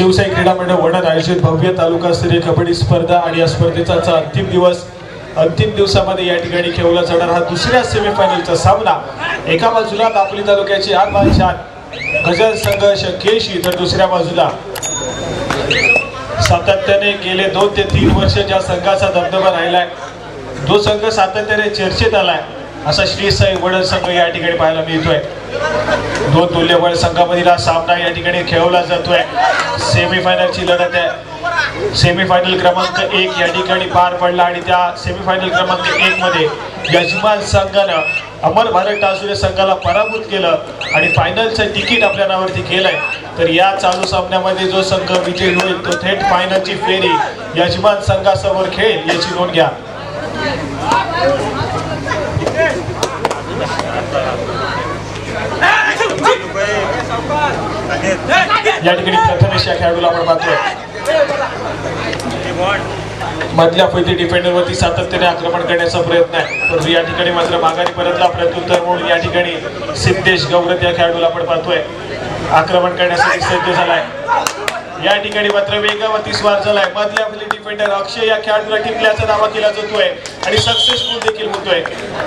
शिवसाई क्रीडा मंडळ वडद आयोजित भव्य तालुकास्तरीय कबड्डी स्पर्धा आणि या स्पर्धेचा अंतिम दिवस अंतिम दिवसामध्ये या ठिकाणी खेळला जाणार हा दुसऱ्या सेमीफायनलचा सामना. एका बाजूला दापोली तालुक्याची आग बादशाह गजल संघर्ष केशी तर दुसऱ्या बाजूला. सातत्याने गेले दोन ते तीन वर्ष ज्या संघाचा दबदबा राहिलाय तो संघ सातत्याने चर्चेत आलाय. असा श्री साई वडद संघ या ठिकाणी पाहायला मिळतोय. दोन तुल्यबळ संघामधील हा सामना या ठिकाणी खेळवला जातोय. सेमीफायनलची लढत आहे. सेमीफायनल क्रमांक एक या ठिकाणी पार पडला आणि त्या सेमीफायनल क्रमांक एक मध्ये यजमान संघानं अमर भारत टासुरे संघाला पराभूत केलं आणि फायनलचं तिकीट आपल्या नावावरती केलंय तर या चालू सामन्यामध्ये जो संघ विजयी होईल तो थेट फायनलची फेरी यजमान संघासमोर खेळेल याची नोंद घ्या. या ठिकाणी प्रथमेश या खेळाडूला आपण पाहतोय. मधल्या फैती डिफेंडरवरती सातत्याने आक्रमण करण्याचा प्रयत्न आहे. परंतु या ठिकाणी मात्र माघारी परतला प्रत्युत्तर म्हणून या ठिकाणी सिद्धेश गौरत या खेळाडूला आपण पाहतोय. आक्रमण करण्यासाठी सज्ज झालाय. या ठिकाणी मात्र वेगावरती स्वार झालाय. मधल्या आपले डिफेंडर अक्षय या खेळाडूला टिपल्याचा दावा केला जातोय आणि सक्सेसफुल देखील होतोय.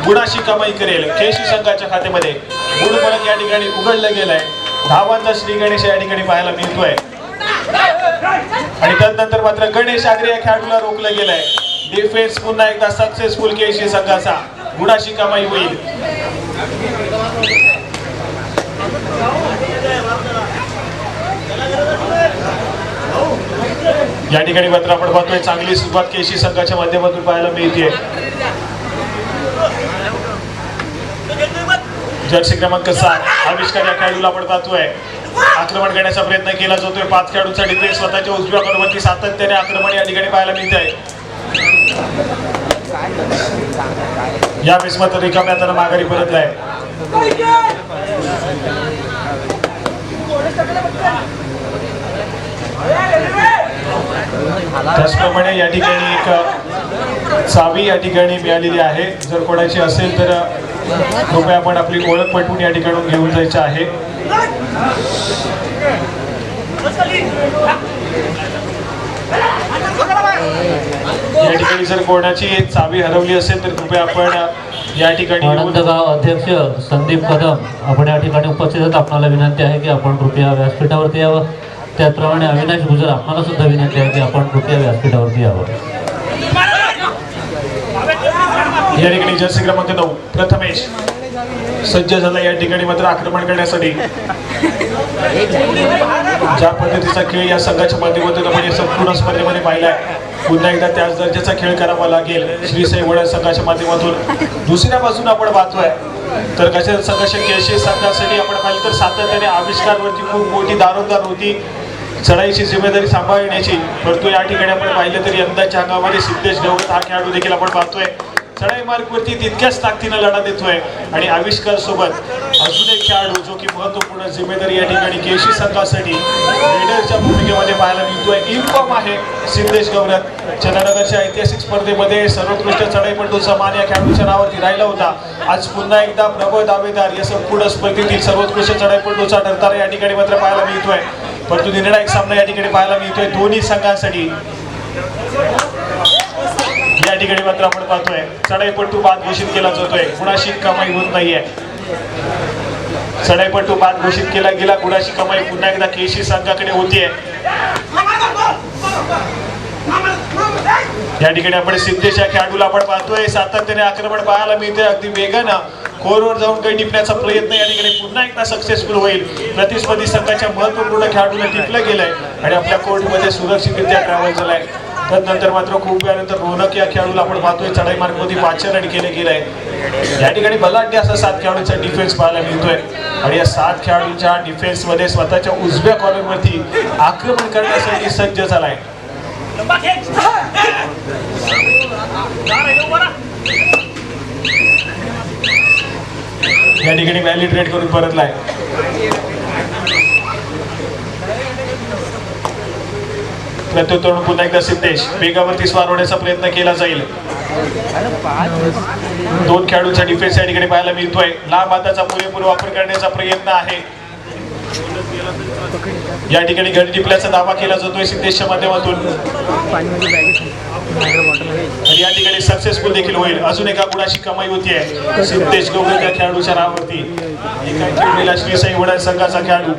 गुणाशी कमाई करेल. केशी संघाच्या खात्यामध्ये. गुण फलक या ठिकाणी उघडलं गेलंय. धावांचा श्री गणेश या ठिकाणी पाहायला मिळतोय. आणि त्यानंतर मात्र गणेश आग्रे या खेळाडूला रोखलं गेलंय. डिफेन्स पुन्हा एकदा सक्सेसफुल केशी संघाचा. गुणाशी कमाई होईल. या ठिकाणी मात्र आपण पाहतोय चांगली सुरुवात केशी संघाच्या माध्यमातून पाहायला मिळते जर्सी क्रमांक सात. आविष्कार या खेळाडूला आपण पाहतोय. आक्रमण करण्याचा प्रयत्न केला जातोय. पाच खेळाडूंचा डिफेन्स स्वतःच्या उजव्या कडवरती सातत्याने आक्रमण या ठिकाणी पाहायला मिळत आहे या वेळेस मात्र रिकाम्या त्यानं माघारी परतलाय. त्याचप्रमाणे या ठिकाणी एक चावी या ठिकाणी मिळालेली आहे. जर कोणाची असेल तर कृपया आपण आपली ओळख पटवून या ठिकाणून घेऊन जायचं आहे. या ठिकाणी जर कोणाची चावी हरवली असेल तर कृपया आपण या ठिकाणी आनंदगाव अध्यक्ष संदीप कदम आपण या ठिकाणी उपस्थित आहेत. आपणाला विनंती आहे की आपण कृपया व्यासपीठावरती यावं. त्याचप्रमाणे अविनाश गुजर आपणाला सुद्धा विनंती आहे की आपण कृपया व्यासपीठावरती यावं. या ठिकाणी जर्सी क्रमांक नऊ प्रथमेश. सज्ज झाला या ठिकाणी मात्र आक्रमण करण्यासाठी. ज्या पद्धतीचा खेळ या संघाच्या माध्यमातून आपण संपूर्ण स्पर्धेमध्ये पाहिला आहे पुन्हा एकदा त्याच दर्जाचा खेळ करावा लागेल. श्री साईवडा संघाच्या माध्यमातून. दुसऱ्या बाजून आपण पाहतोय. तर कशा संघर्ष खेळशी संघासाठी आपण पाहिलं तर सातत्याने आविष्कारवरती खूप मोठी दारोदार होती. चढाईची जिम्मेदारी सांभाळण्याची. परंतु या ठिकाणी आपण पाहिलं तर यंदाच्या हंगामध्ये सिद्धेश गवत हा खेळाडू देखील आपण पाहतोय. चढाई मार्गवरती तितक्याच ताकदीनं लढा देतोय. आणि आविष्कार सोबत अजून एक खेळाडू जो की महत्त्वपूर्ण जिम्मेदारी या ठिकाणी केशी संघासाठी लीडरच्या भूमिकेमध्ये पाहायला मिळतोय. इन्फॉर्म आहे सिद्धेश गौरत चंद्रनगरच्या ऐतिहासिक स्पर्धेमध्ये सर्वोत्कृष्ट चढाईपटूचा मान या खेळाडूच्या नावावरती राहिला होता. आज पुन्हा एकदा प्रबळ दावेदार या संपूर्ण स्पर्धेतील सर्वोत्कृष्ट चढाईपटूचा ठरताना या ठिकाणी मात्र पाहायला मिळतोय. परंतु निर्णायक सामना या ठिकाणी पाहायला मिळतोय. दोन्ही संघांसाठी या ठिकाणी मात्र आपण पाहतोय. चढाईपट्टू बाद घोषित केला जातोय. कुणाशी कमाई होत नाहीये. चढाईपट्टू बाद घोषित केला गेला. कुणाशी कमाई पुन्हा एकदा केशी संघाकडे होतीये. या ठिकाणी आपण सिद्धेशा खेळाडूला आपण पाहतोय. सातत्याने आक्रमण पाहायला मिळते अगदी वेगानं कोरवर जाऊन काही टिपण्याचा प्रयत्न या ठिकाणी पुन्हा एकदा सक्सेसफुल होईल. प्रतिस्पर्धी संघाच्या महत्त्वपूर्ण खेळाडूला टिपलं गेलंय आणि आपल्या कोर्टमध्ये सुरक्षितरित्या ट्रॅव्हल झालाय. त्यानंतर मात्र खूप वेळानंतर रोनक या खेळाडूला आपण पाहतोय. चढाई मार्गमध्ये पाचशे रन केले गेलंय या ठिकाणी बलाढ्य असा सात खेळाडूंचा डिफेन्स पाहायला मिळतोय. आणि या सात खेळाडूंच्या डिफेन्समध्ये स्वतःच्या उजव्या कॉर्नरवरती आक्रमण करण्यासाठी सज्ज झालाय. या ठिकाणी व्हॅलिड रेट करून परतलाय. प्रत्युत्तर पुन्हा एकदा सिद्धेश. वेगावरती स्वार होण्याचा प्रयत्न केला जाईल. दोन खेळाडूंचा डिफेन्स या ठिकाणी पाहायला मिळतोय. लांब हाताचा पुरेपूर वापर करण्याचा प्रयत्न आहे. या ठिकाणी गडी टिपल्याचा दावा केला जातोय सिद्धेशच्या माध्यमातून. आणि या ठिकाणी सक्सेसफुल देखील होईल. अजून एका गुणाची कमाई होतीये सिद्धेश गोगरे त्या खेळाडूच्या नावावरती. श्री साई वडा संघाचा खेळाडू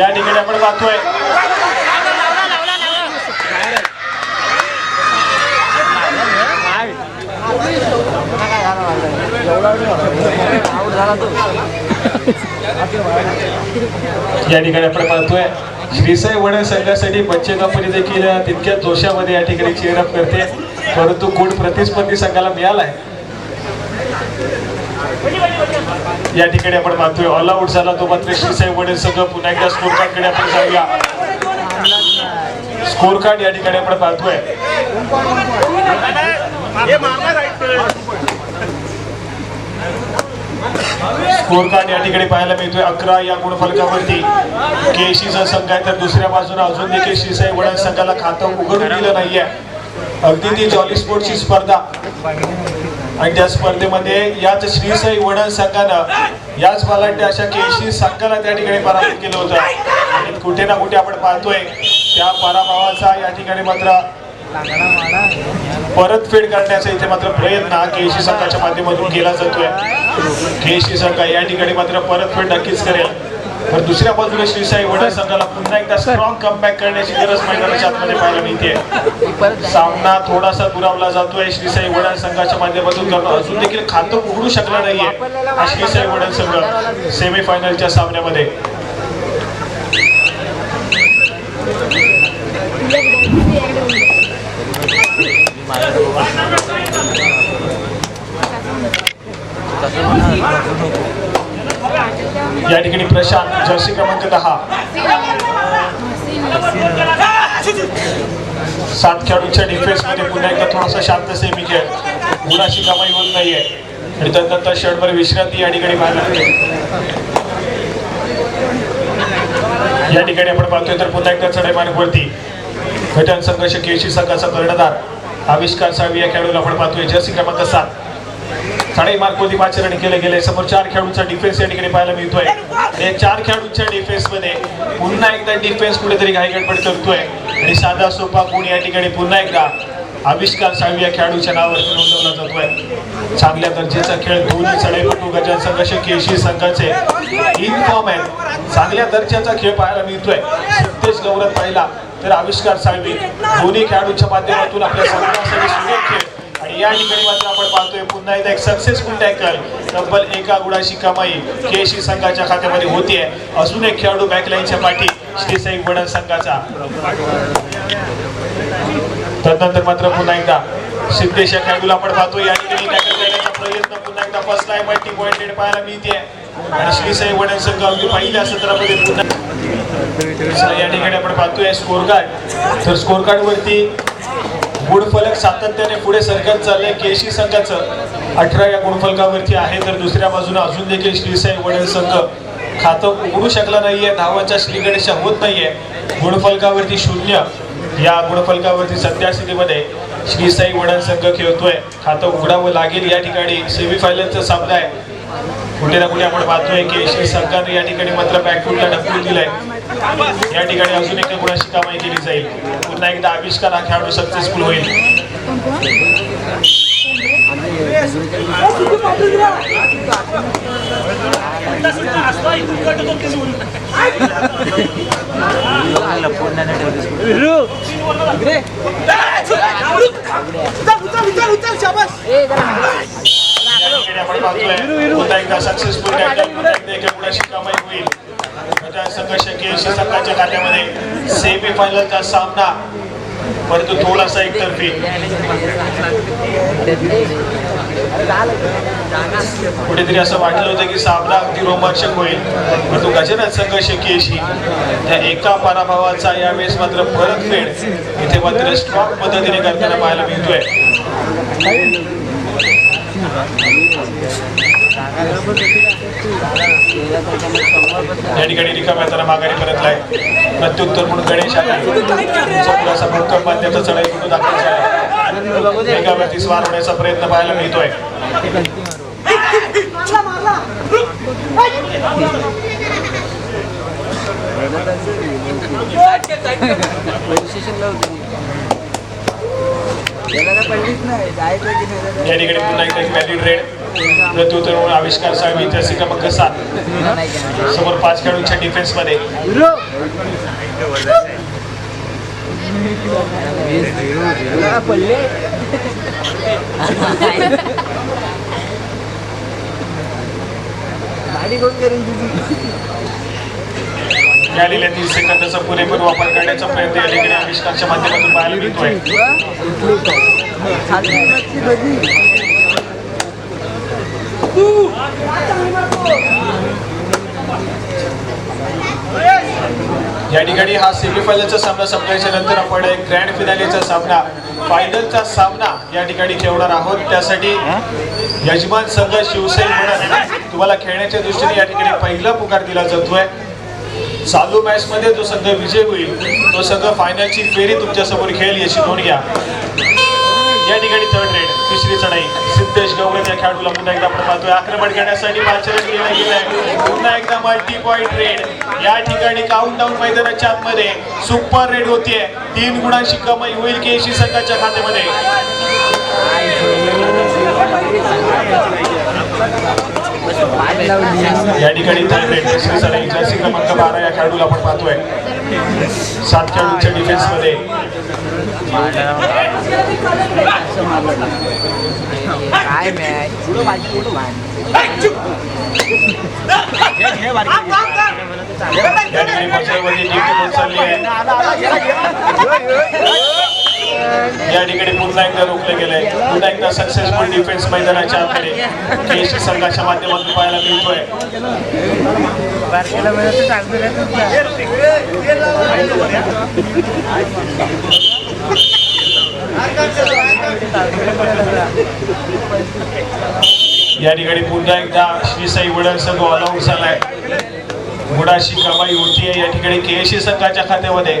या ठिकाणी आपण पाहतोय या ठिकाणी आपण पाहतोय. श्रीसाई वडे संघासाठी बच्चे कंपनी देखील तितक्या जोशामध्ये या ठिकाणी चेअरअप करते. परंतु गुण प्रतिस्पर्धी संघाला मिळालाय या ठिकाणी आपण पाहतोय. ऑल आउट झाला तो मात्र श्रीसाई वडे संघ. पुन्हा एकदा स्कोर कार्डकडे आपण जाऊया. स्कोर कार्ड या ठिकाणी आपण पाहतोय. स्कोर या ठिकाणी पाहायला मिळतोय. अकरा या गुणफलकावरती केशीचा संघ आहे तर दुसऱ्या बाजूला अजून देखील शिसाई वडा संघाला खातं उघडून दिलं नाहीये. अगदी ती जॉली स्पोर्टची स्पर्धा. आणि त्या स्पर्धेमध्ये याच श्रीसाई वडण संघानं याच बालाट्य अशा केशी संघाला त्या ठिकाणी पराभूत केलं होतं. कुठे ना कुठे आपण पाहतोय त्या पराभवाचा या ठिकाणी मात्र परतफेड करण्याचा इथे मात्र प्रयत्न हा केशी संघाच्या माध्यमातून केला जातोय. केशी संघ या ठिकाणी मात्र परतफेड नक्कीच करेल. तर दुसऱ्या बाजूला श्रीसाई वडा संघाला पुन्हा एकदा स्ट्रॉंग कमबॅक करण्याची गरज मैदानाच्या आतमध्ये पाहायला मिळते सामना थोडासा दुरावला जातोय श्रीसाई वडा संघाच्या माध्यमातून. अजून देखील खातं उघडू शकला नाहीये हा श्रीसाई वडा संघ सेमीफायनलच्या सामन्यामध्ये. या ठिकाणी प्रशांत जर्सी क्रमांक दहा. सात खेळाडूंच्या डिफेन्समध्ये पुन्हा एकदा थोडासा शांत सेमी खेळ. गुणाची कमाई होत नाहीये. आणि त्यानंतर षटभर विश्रांती या ठिकाणी पाहायला या ठिकाणी आपण पाहतोय तर पुन्हा एकदा चढाई मार्गवरती. घटन संघर्ष केशी संघाचा कर्णधार. आविष्कार साहेब या खेळाडूला आपण पाहतोय. जर्सी क्रमांक सात. चढाई मार्गवरती पाचरणी केले गेले. समोर चार खेळाडूंचा डिफेन्स या ठिकाणी पाहायला मिळतोय. या चार खेळाडूंच्या डिफेन्समध्ये पुन्हा एकदा डिफेन्स कुठेतरी घाई गडबड करतोय. आणि साधा सोपा गुण या ठिकाणी पुन्हा एकदा आविष्कार साहेब या खेळाडूच्या नावावरती नोंदवला जातोय. चांगल्या दर्जाचा खेळ. दोन्ही चढाईपटू गजांसंघ केशी संघाचे इन फॉर्म आहेत. चांगल्या दर्जाचा खेळ पाहायला मिळतोय. तेच गौरव पाहिला तर आविष्कार साळवी. दोन्ही खेळाडूंच्या माध्यमातून आपल्या संघासाठी सुरेख खेळ. आणि या ठिकाणी मात्र आपण पाहतोय पुन्हा एकदा एक सक्सेसफुल टॅकल तब्बल एका गुणाची कमाई केशी संघाच्या खात्यामध्ये होतीये. अजून एक खेळाडू बॅकलाईनच्या पाठी श्री साई वडन संघाचा. तदनंतर मात्र पुन्हा एकदा सिद्धेश या खेळाडूला आपण पाहतो या ठिकाणी टॅकल करण्याचा प्रयत्न. पुन्हा एकदा फर्स्ट टाइम मल्टी पॉइंटेड पाहायला मिळते आणि श्री साई वडन संघ अगदी पहिल्या सत्रामध्ये पुन्हा या ठिकाणी आपण पाहतोय स्कोर कार्ड तर स्कोर कार्ड वरती गुणफलक सातत्याने पुढे सरकत चाललंय. केशी संघाचं अठरा या गुणफलकावरती आहे. तर दुसऱ्या बाजूने अजून देखील श्रीसाई वडील संघ खातं उघडू शकला नाहीये. धावांच्या श्रीगणेशा होत नाहीये. गुणफलकावरती शून्य. या गुणफलकावरती सध्या स्थितीमध्ये श्रीसाई वडील संघ खेळतोय. खातं उघडावं लागेल. या ठिकाणी सेमीफायनलचा सामना आहे. कुठे ना कुठे आपण पाहतोय की श्री सरकारने या ठिकाणी मात्र बॅकफुटला ढकलून दिलाय. या ठिकाणी अजून एका गुणाची कमाई केली जाईल? पुन्हा एकदा आविष्कार हा खेळाडू सक्सेसफुल होईल. सक्सेसफुल एका कमाई होईल. संघाच्या खात्यामध्ये सेमी फायनलचा सामना. परंतु थोडासा एकतर्फी. कुठेतरी असं वाटलं होतं की सामना अगदी रोमांचक होईल. परंतु गजानन संघर्ष केशी त्या एका पराभवाचा यावेळेस मात्र परतफेड इथे मात्र स्ट्रॉंग पद्धतीने करताना पाहायला मिळतोय. या ठिकाणी रिकाम्या त्याला माघारी परतलाय. प्रत्युत्तर म्हणून गणेश भक्कम बांधण्याचा चढाई कुठं दाखल झाला स्वार होण्याचा प्रयत्न पाहायला मिळतोय. होती याला काय पडलीच नाही जायचं की नाही या ठिकाणी पुन्हा एकदा व्हॅलिड रेड प्रत्युत्तर आविष्कार साहेब ऐतिहासिक क्रमांक सात. समोर पाच खेळाडूंच्या डिफेन्समध्ये. याला काय पडले गाडी कोण करेन तुझी मिळालेल्या तीस सेकंदाचा पुरेपूर वापर करण्याचा प्रयत्न या ठिकाणी आविष्कारच्या माध्यमातून पाहायला मिळतोय. या ठिकाणी हा सेमीफायनलचा सामना संपल्याच्या नंतर आपण एक ग्रँड फिनालेचा सामना फायनलचा सामना या ठिकाणी खेळणार आहोत. त्यासाठी यजमान संघ शिवसेना म्हणत तुम्हाला खेळण्याच्या दृष्टीने या ठिकाणी पहिला पुकार दिला जातोय. चालू मॅच मध्ये जो संघ विजय होईल तो संघ फायनलची फेरी तुमच्यासमोर खेळेल याची नोंद घ्या. या ठिकाणी थर्ड रेड तिसरी चढाई. सिद्धेश गवळे त्या खेळाडूला पुन्हा एकदा आपण पाहतोय. आक्रमण करण्यासाठी पाचरण केलं गेलाय. पुन्हा एकदा मल्टी पॉईंट रेड या ठिकाणी काउंट डाऊन मैदानाच्या आतमध्ये सुपर रेड होतीये. तीन गुणांची कमाई होईल केशी संघाच्या खात्यामध्ये. या ठिकाणी थर्ड रेड तिसरी जर्सी क्रमांक बारा या खेळाडूला आपण पाहतोय. सात खेळाडूच्या डिफेन्समध्ये काय मॅच? या ठिकाणी होत आहे पुन्हा एकदा रोखलं गेलंय. पुन्हा एकदा सक्सेसफुल डिफेन्स मैदानाच्या आतमध्ये केशी संघाच्या माध्यमातून पाहायला मिळतोय. या ठिकाणी पुन्हा एकदा श्री साई संघ ऑलआउट झालाय. गुणाशी कमाई होतीये या ठिकाणी केशी संघाच्या खात्यामध्ये.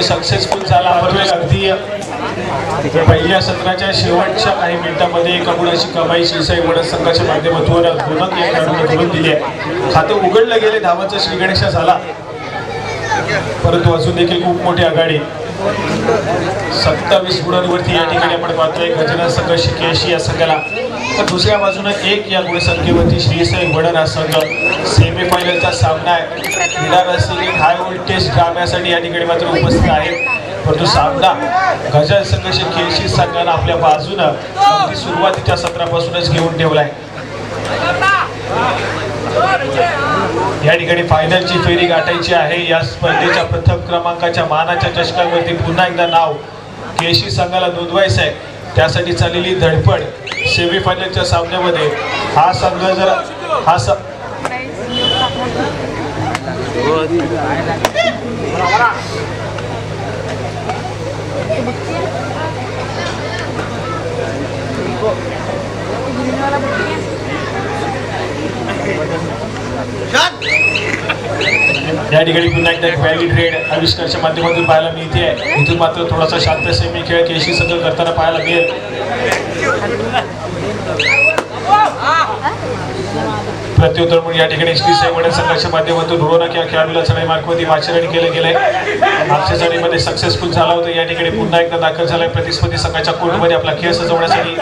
हा सक्सेसफुल झाला बरोबर अगदी पहिल्या सत्राच्या शेवटच्या काही मिनिटांमध्ये एका गुणाची कमाई शिवसाई वडद संघाच्या माध्यमातून रोनक या खेळाडूने करून दिली आहे. खातं उघडलं गेले धावाचा श्रीगणेश झाला. परंतु अजून देखील खूप मोठी आघाडी. सत्तावीस गुणांवरती या ठिकाणी आपण पाहतोय गजना संघ शिकेशी या संघाला. तर दुसऱ्या बाजूने एक या गुणसंख्येवरती श्रीसाई वडन हा संघ सेमीफायनलचा सामना आहे. क्रीडा रसिक हाय व्होल्टेज ड्राम्यासाठी या ठिकाणी मात्र उपस्थित आहेत परंतु सामना गजल संघर्ष खेळशी संघानं आपल्या बाजूनं अगदी सुरुवातीच्या सत्रापासूनच घेऊन ठेवलाय. या ठिकाणी फायनलची फेरी गाठायची आहे. या स्पर्धेच्या प्रथम क्रमांकाच्या मानाच्या चषकावरती पुन्हा एकदा नाव केशी संघाला नोंदवायचं आहे त्यासाठी चाललेली धडपड सेमीफायनलच्या सामन्यामध्ये. हा संघ जर हा स या ठिकाणी पुन्हा एकदा व्हॅलिड रेड आविष्कारच्या माध्यमातून पाहायला मिळते. इथून मात्र थोडासा शांत सेमी खेळ केशी संघ करताना पाहायला मिळेल. प्रत्युत्तर म्हणून या ठिकाणी श्री साई संघाच्या माध्यमातून रोना किंवा खेळाडूला चढाई मार्कमध्ये वाचरण केलं गेलंय मागच्या चढाईमध्ये सक्सेसफुल झाला होता. या ठिकाणी पुन्हा एकदा दाखल झालाय प्रतिस्पर्धी संघाच्या कोर्टमध्ये आपला खेळ सजवण्यासाठी.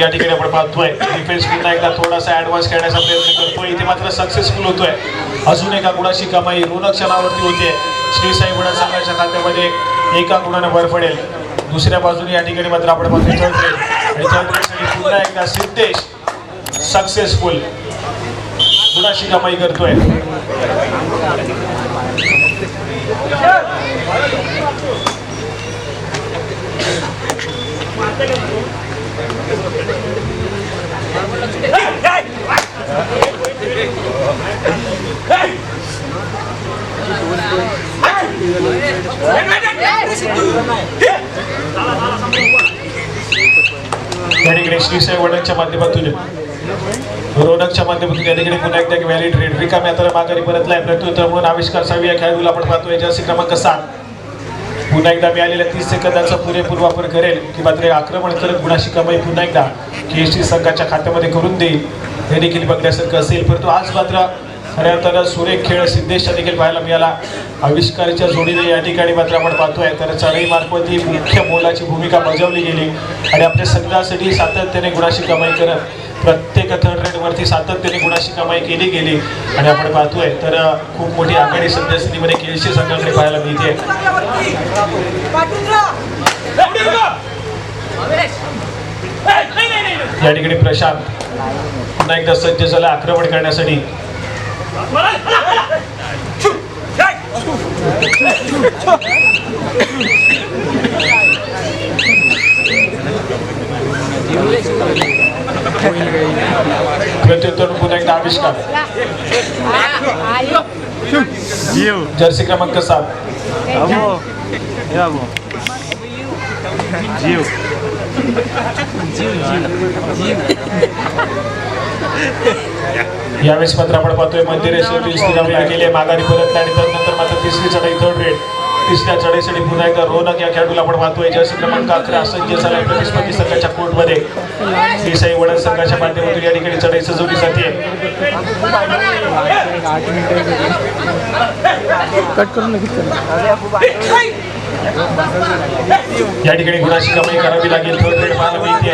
या ठिकाणी आपण पाहतोय. डिफेन्स पुन्हा एकदा थोडासा ॲडव्हान्स करण्याचा प्रयत्न करतोय. इथे मात्र सक्सेसफुल होतोय. अजून एका गुणाची कमाई ऋणक्षणावरती होते श्री साई गुणा संघाच्या खात्यामध्ये एका गुणाने भर पडेल. दुसऱ्या बाजूने या ठिकाणी मात्र आपण पाहतोय चौधरी आणि पुन्हा एकदा सिद्धेश सक्सेसफुल गुणाची कमाई करतोय. Thank you. माध्यमातून रोडकच्या माध्यमातून रिकाम्या तर माघारी परतला आहे प्रत्युत्तर म्हणून आविष्कार सावी या खेळाडूला आपण पाहतो याच्या क्रमांक सात. पुन्हा एकदा मिळालेल्या तीस सेकंदाचा पुरेपूर वापर करेल की मात्र आक्रमण करत गुणाशी कमाई पुन्हा एकदा के एस टी संघाच्या खात्यामध्ये करून देईल हे देखील बघण्यासारखं असेल. परंतु आज मात्र खऱ्या अर्थानं सुरेख खेळ सिद्धेशचा देखील पाहायला मिळाला. आविष्कारच्या जोडीने या ठिकाणी मात्र आपण पाहतोय तर चढई मार्फत ही मुख्य मोलाची भूमिका बजावली गेली. आणि आपल्या संघासाठी सातत्याने गुणाशी कमाई करत प्रत्येक थर्ड रेडवरती सातत्याने गुणाशी कमाई केली गेली आणि आपण पाहतोय तर खूप मोठी आघाडी सध्या स्थितीमध्ये केएसटी संघाकडे पाहायला मिळते या ठिकाणी प्रशांत. पुन्हा एकदा सज्ज झाला आक्रमण करण्यासाठी. प्रत्युत्तर पुन्हा एकदा आविष्कार जर्सी क्रमांक सात यावेळेस मात्र आपण पाहतोय स्थिरावलेले गेले माघारी परत आणि त्यानंतर मात्र तिसरी चढाई थर्ड रेड तिसऱ्या चढाईसाठी पुन्हा एकदा रोनक या खेळाडूला आपण पाहतोय. जर्सी क्रमांक अकरा संजय झाला प्रतिस्पर्धी संघाच्या कोर्टमध्ये. देसाई वडा संघाच्या माध्यमातून या ठिकाणी चढाई सजवली जाते. या ठिकाणी गुणाची कमाई करावी लागेल. थर्ड रेड पाहायला मिळते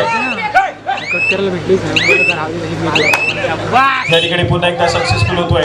या ठिकाणी पुन्हा एकदा सक्सेसफुल होतोय.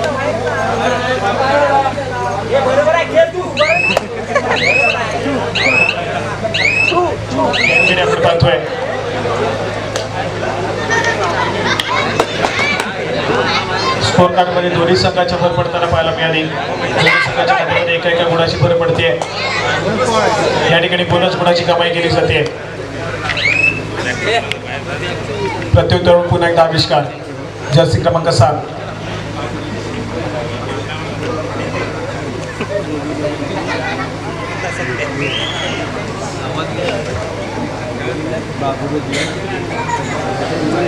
या ठिकाणी आपण पाहतोय स्कोर दोन्ही संघाच्या भर पडताना पाहायला मिळाली. दोन्ही संघाच्या खात्यामध्ये एका एका गुणाची भर पडते या ठिकाणी बोनस गुणाची कमाई केली जाते प्रत्युत्तर पुन्हा एकदा आविष्कार. जर्सी क्रमांक सात.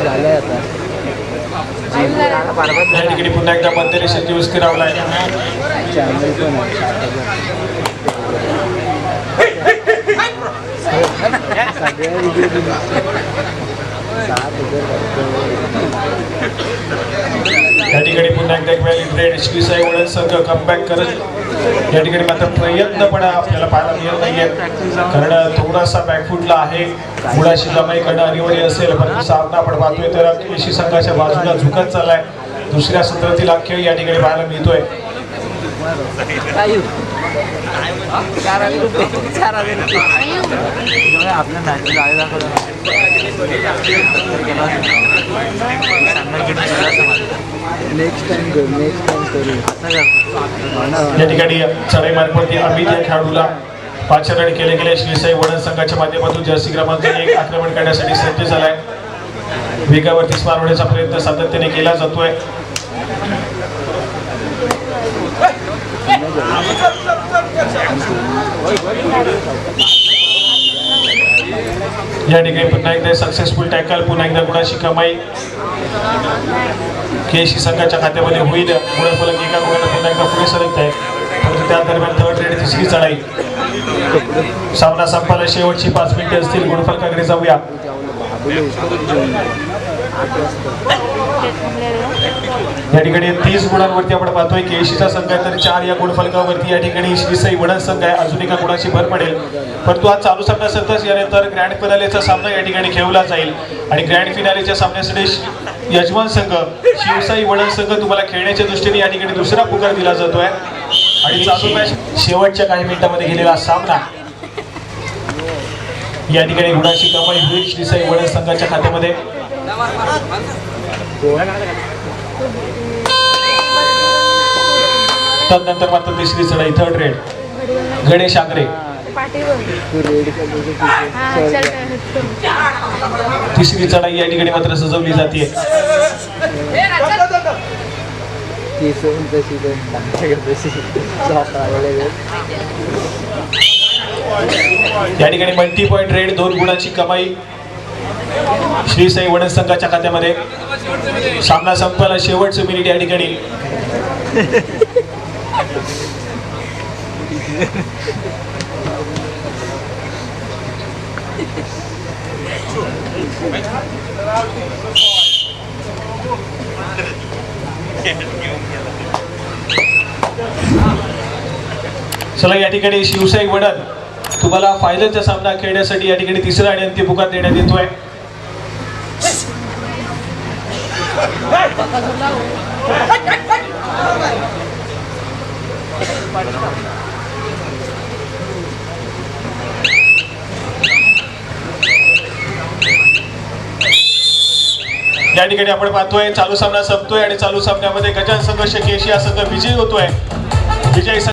झालंय आता या ठिकाणी पुन्हा एकदा मध्य शेती वस्ती स्थिरावलाय आहे सगळ्या या ठिकाणी पुन्हा एकदा एक व्हॅलिड रेड श्री साई वडील संघ कमबॅक करत या ठिकाणी मात्र प्रयत्न पण आपल्याला पाहायला मिळत नाहीये. कारण थोडासा बॅकफुटला आहे. मुळाशी जमाई करणं अनिवार्य असेल परंतु सामना आपण पाहतोय तर केशी संघाच्या बाजूला झुकत चाललाय. दुसऱ्या सत्रातील अख्य खेळ या ठिकाणी पाहायला मिळतोय. चार हजार रुपये चार हजार रुपये आपल्या नाची गाडी दाखवलं नेक्स्ट टाइम नेक्स्ट टाइम करू या ठिकाणी चढाई मार्फत अमित या खेळाडूला पाच रन केले गेले. श्रीसाई वडन संघाच्या माध्यमातून जर्सी क्रमांक एक आक्रमण करण्यासाठी सज्ज झालाय. वेगावरती स्मार होण्याचा प्रयत्न सातत्याने केला जातोय. या ठिकाणी पुन्हा एकदा सक्सेसफुल टॅकल पुन्हा एकदा गुणाशी कमाई. केशी संघाच्या खात्यामध्ये होईल. गुणफलक एका गुणाला पुन्हा एकदा पुढे सरकत आहे. परंतु त्या दरम्यान थर्ड रेड तिसरी चढाई. सामना संपायला शेवटची पाच मिनिटे असतील. गुणफलकाकडे जाऊया. या ठिकाणी तीस गुणांवरती आपण पाहतोय केशीचा संघ आहे तर चार या गुणफलकावरती या ठिकाणी श्रीसाई वडन संघ आहे. अजून एका गुणाची भर पडेल. परंतु आज चालू सामना सरतच यानंतर ग्रँड फिनालेचा सामना या ठिकाणी खेळला जाईल. आणि ग्रँड फिनालेच्या सामन्यासाठी यजमान संघ शिवसाई वडन संघ तुम्हाला खेळण्याच्या दृष्टीने या ठिकाणी दुसरा पुकार दिला जातोय. आणि चालू मॅच शेवटच्या काही मिनिटांमध्ये गेलेला सामना. या ठिकाणी गुणाची कमाई होईल श्रीसाई वडन संघाच्या खात्यामध्ये. तदनंतर मात्र तिसरी चढाई थर्ड रेड गणेश आगरे. तिसरी चढाई या ठिकाणी मात्र सजवली जाते या ठिकाणी मल्टी पॉईंट रेड दोन गुणाची कमाई. श्री साई वडन संघाच्या खात्यामध्ये सामना संपायला शेवटचं मिनिट या ठिकाणी. चला या ठिकाणी शिवसाई वडन तुम्हाला फायनलचा सामना खेळण्यासाठी या ठिकाणी तिसरा आणि अंतिम पुकार देण्यात येतोय. या ठिकाणी आपण पाहतोय चालू सामना संपतोय आणि चालू सामन्यामध्ये गजान संघ एशिया संघ विजयी होतोय. विजयी